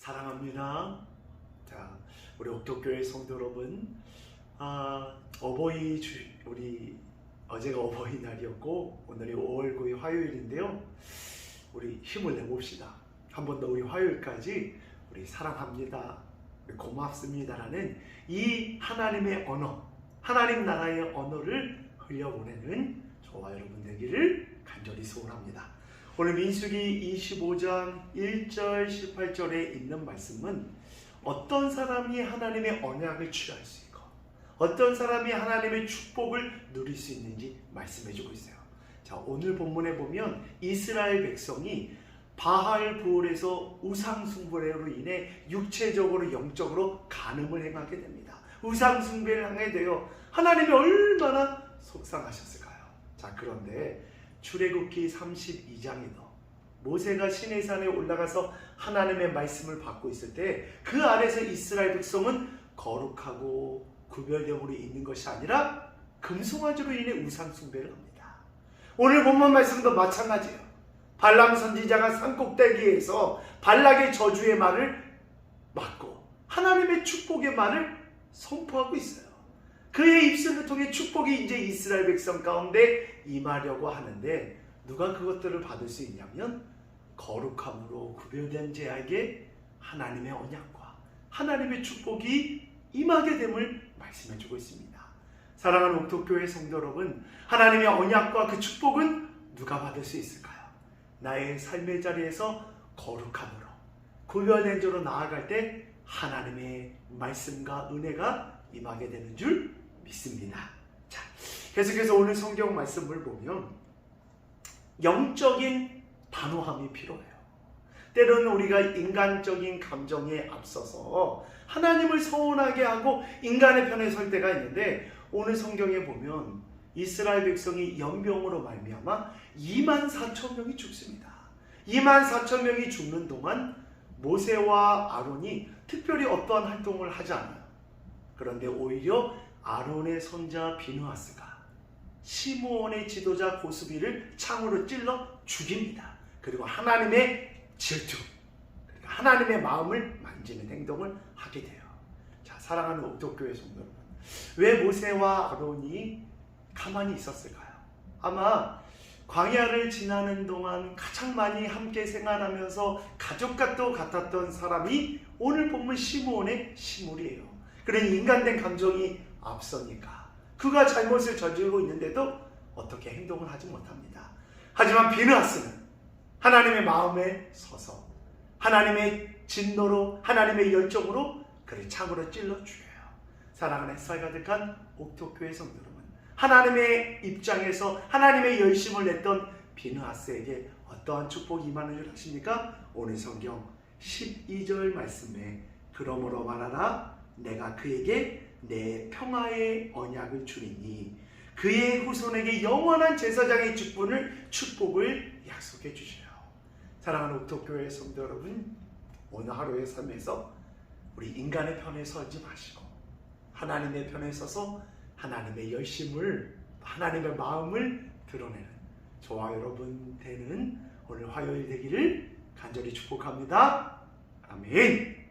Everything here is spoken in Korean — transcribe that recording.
사랑합니다. 자, 우리 옥도교회 성도 여러분, 아, 어버이 주, 우리 어제가 어버이날이었고 오늘이 5월 9일 화요일인데요. 우리 힘을 내봅시다. 한 번 더 우리 화요일까지 우리 사랑합니다, 우리 고맙습니다라는 이 하나님의 언어, 하나님 나라의 언어를 흘려보내는 저와 여러분 되기를 간절히 소원합니다. 오늘 민수기 25장 1절 18절에 있는 말씀은 어떤 사람이 하나님의 언약을 취할 수 있고 어떤 사람이 하나님의 축복을 누릴 수 있는지 말씀해 주고 있어요. 자, 오늘 본문에 보면 이스라엘 백성이 바할 부올에서 우상 숭배로 인해 육체적으로 영적으로 간음을 행하게 됩니다. 우상 숭배를 하게 되어 하나님이 얼마나 속상하셨을까요? 자, 그런데 출애굽기 32장에도 모세가 시내 산에 올라가서 하나님의 말씀을 받고 있을 때 그 아래서 이스라엘 백성은 거룩하고 구별됨으로 있는 것이 아니라 금송아지로 인해 우상 숭배를 합니다. 오늘 본문 말씀도 마찬가지예요. 발람 선지자가 산꼭대기에서 발락의 저주의 말을 맞고 하나님의 축복의 말을 선포하고 있어요. 그의 입술을 통해 축복이 이제 이스라엘 백성 가운데 임하려고 하는데 누가 그것들을 받을 수 있냐면 거룩함으로 구별된 자에게 하나님의 언약과 하나님의 축복이 임하게 됨을 말씀해 주고 있습니다. 사랑하는 옥토교회 성도 여러분, 하나님의 언약과 그 축복은 누가 받을 수 있을까요? 나의 삶의 자리에서 거룩함으로 구별된 자로 나아갈 때 하나님의 말씀과 은혜가 임하게 되는 줄 믿습니다. 자, 계속해서 오늘 성경 말씀을 보면 영적인 단호함이 필요해요. 때로는 우리가 인간적인 감정에 앞서서 하나님을 서운하게 하고 인간의 편에 설 때가 있는데 오늘 성경에 보면 이스라엘 백성이 연병으로 말미암아 2만 4천 명이 죽습니다. 2만 4천 명이 죽는 동안 모세와 아론이 특별히 어떠한 활동을 하지 않아요. 그런데 오히려 아론의 손자 비누아스가 시므온의 지도자 고스비를 창으로 찔러 죽입니다. 그리고 하나님의 질투, 그러니까 하나님의 마음을 만지는 행동을 하게 돼요. 자, 사랑하는 옥도교회 성도 여러분, 왜 모세와 아론이 가만히 있었을까요? 아마 광야를 지나는 동안 가장 많이 함께 생활하면서 가족과도 같았던 사람이 오늘 본문 시므온의 시물이에요. 그러니 인간된 감정이 앞서니까 그가 잘못을 저지르고 있는데도 어떻게 행동을 하지 못합니다. 하지만 비느하스는 하나님의 마음에 서서 하나님의 진노로 하나님의 열정으로 그를 창으로 찔러 죽여요. 사랑하는 햇살 가득한 옥토교회 성도 여러분, 하나님의 입장에서 하나님의 열심을 냈던 비느하스에게 어떠한 축복이 임하는 줄 아십니까? 오늘 성경 12절 말씀에 그러므로 말하라 내가 그에게 내 평화의 언약을 주리니 그의 후손에게 영원한 제사장의 직분을 축복을 약속해 주셔요. 사랑하는 옥토교회 성도 여러분, 오늘 하루의 삶에서 우리 인간의 편에 서지 마시고 하나님의 편에 서서 하나님의 열심을 하나님의 마음을 드러내는 저와 여러분 되는 오늘 화요일 되기를 간절히 축복합니다. 아멘.